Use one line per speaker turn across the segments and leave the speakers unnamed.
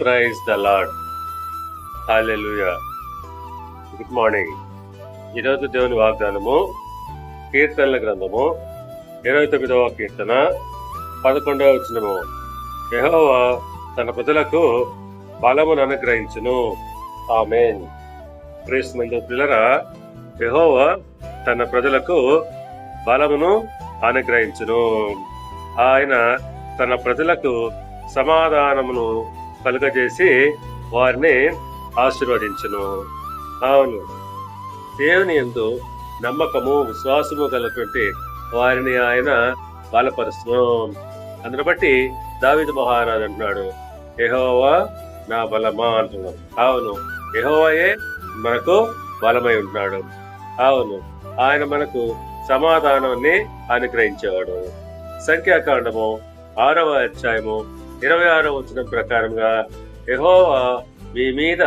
Praise the Lord hallelujah good morning ఈరోజు దేవుని వాగ్దానము కీర్తనల గ్రంథము ఇరవై తొమ్మిదవ కీర్తన పదకొండవ వచనము. యహోవా తన ప్రజలకు బలమును అనుగ్రహించును. ఆమెన్. ప్రేస్ పిల్లరా యహోవా తన ప్రజలకు బలమును అనుగ్రహించును. ఆయన తన ప్రజలకు సమాధానమును కలుగజేసి వారిని ఆశీర్వదించును. అవును దేవుని ఎందు నమ్మకము విశ్వాసము గలటువంటి వారిని ఆయన బలపరుస్తును. అందును బట్టి దావిద మహారాజు అంటున్నాడు ఎహోవా నా బలమా అంటున్నాడు. అవును ఎహోవాయే మనకు బలమై ఉంటున్నాడు. అవును ఆయన మనకు సమాధానాన్ని అనుగ్రహించేవాడు. సంఖ్యాకాండము ఆరవ అధ్యాయము ఇరవై ఆరో వచ్చిన ప్రకారంగా యహోవా మీ మీద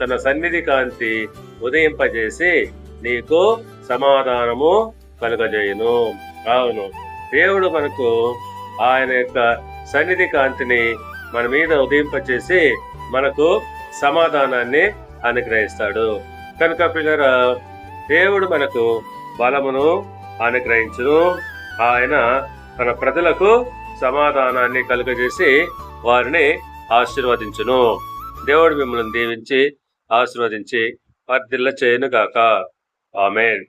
తన సన్నిధి కాంతి ఉదయింపజేసి నీకు సమాధానము కలుగజేయును. అవును దేవుడు మనకు ఆయన యొక్క సన్నిధి కాంతిని మన మీద ఉదయింపచేసి మనకు సమాధానాన్ని అనుగ్రహిస్తాడు. కనుక పిల్లర దేవుడు మనకు బలమును అనుగ్రహించును. ఆయన తన ప్రజలకు సమాధానాన్ని కలుగజేసి వారిని ఆశీర్వదించును. దేవుడు మిమ్మల్ని దీవించి ఆశీర్వదించి వర్ధిల్ల చేయను గాక ఆమెన్.